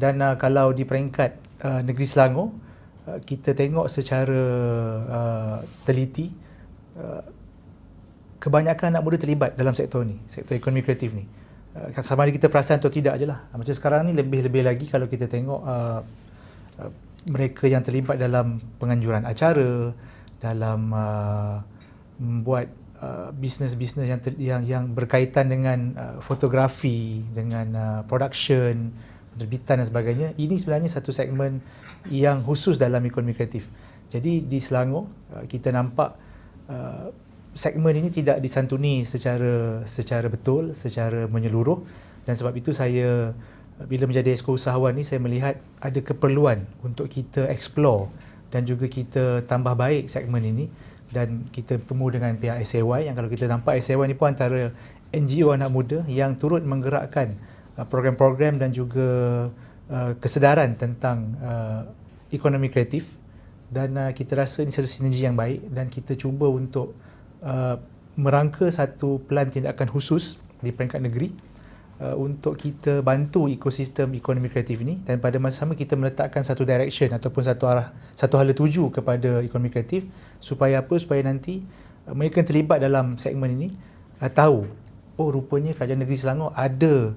dan uh, kalau di peringkat uh, negeri Selangor uh, kita tengok secara uh, teliti uh, kebanyakan anak muda terlibat dalam sektor ni sektor ekonomi kreatif ni. Uh, sama ada kita perasan atau tidak je lah. Macam sekarang ni lebih-lebih lagi kalau kita tengok uh, uh, mereka yang terlibat dalam penganjuran acara dalam uh, membuat uh, bisnes-bisnes yang, yang yang berkaitan dengan uh, fotografi dengan uh, production penerbitan dan sebagainya ini sebenarnya satu segmen yang khusus dalam ekonomi kreatif. Jadi di Selangor uh, kita nampak uh, segmen ini tidak disantuni secara secara betul, secara menyeluruh. Dan sebab itu saya bila menjadi esko usahawan ni saya melihat ada keperluan untuk kita explore dan juga kita tambah baik segmen ini. Dan kita bertemu dengan pihak SAY yang kalau kita nampak SAY ni pun antara NGO anak muda yang turut menggerakkan uh, program-program dan juga uh, kesedaran tentang uh, ekonomi kreatif. Dan uh, kita rasa ini satu sinergi yang baik dan kita cuba untuk Uh, merangka satu pelan tindakan khusus di peringkat negeri uh, untuk kita bantu ekosistem ekonomi kreatif ini. Dan pada masa sama kita meletakkan satu direction ataupun satu arah satu hala tuju kepada ekonomi kreatif supaya apa? Supaya nanti uh, mereka yang terlibat dalam segmen ini uh, tahu oh rupanya kerajaan negeri Selangor ada uh,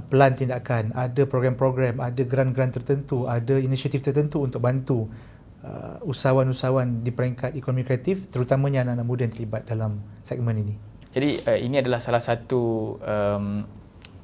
pelan tindakan ada program-program ada grant-grant tertentu ada inisiatif tertentu untuk bantu uh, usahawan-usahawan di peringkat ekonomi kreatif terutamanya anak-anak muda yang terlibat dalam segmen ini. Jadi uh, ini adalah salah satu um,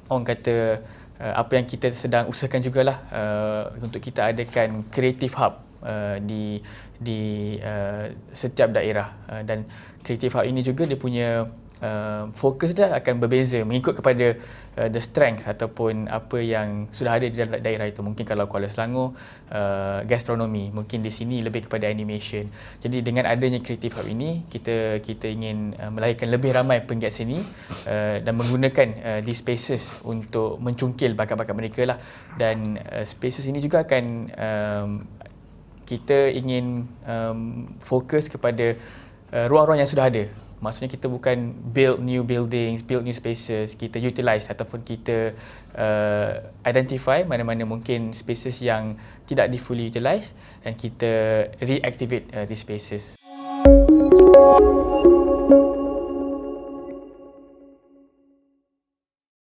orang kata uh, apa yang kita sedang usahakan jugalah uh, untuk kita adakan creative hub uh, di di uh, setiap daerah uh, dan creative hub ini juga dia punya uh, fokus dia akan berbeza mengikut kepada uh, the strength ataupun apa yang sudah ada di daerah itu. Mungkin kalau Kuala Selangor uh, gastronomi mungkin di sini lebih kepada animation. Jadi dengan adanya creative hub ini kita kita ingin uh, melahirkan lebih ramai penggiat seni uh, dan menggunakan uh, these spaces untuk mencungkil bakat-bakat mereka lah. Dan uh, spaces ini juga akan um, kita ingin um, fokus kepada uh, ruang-ruang yang sudah ada maksudnya kita bukan build new buildings, build new spaces, kita utilize ataupun kita uh, identify mana-mana mungkin spaces yang tidak di fully utilize dan kita reactivate uh, these spaces.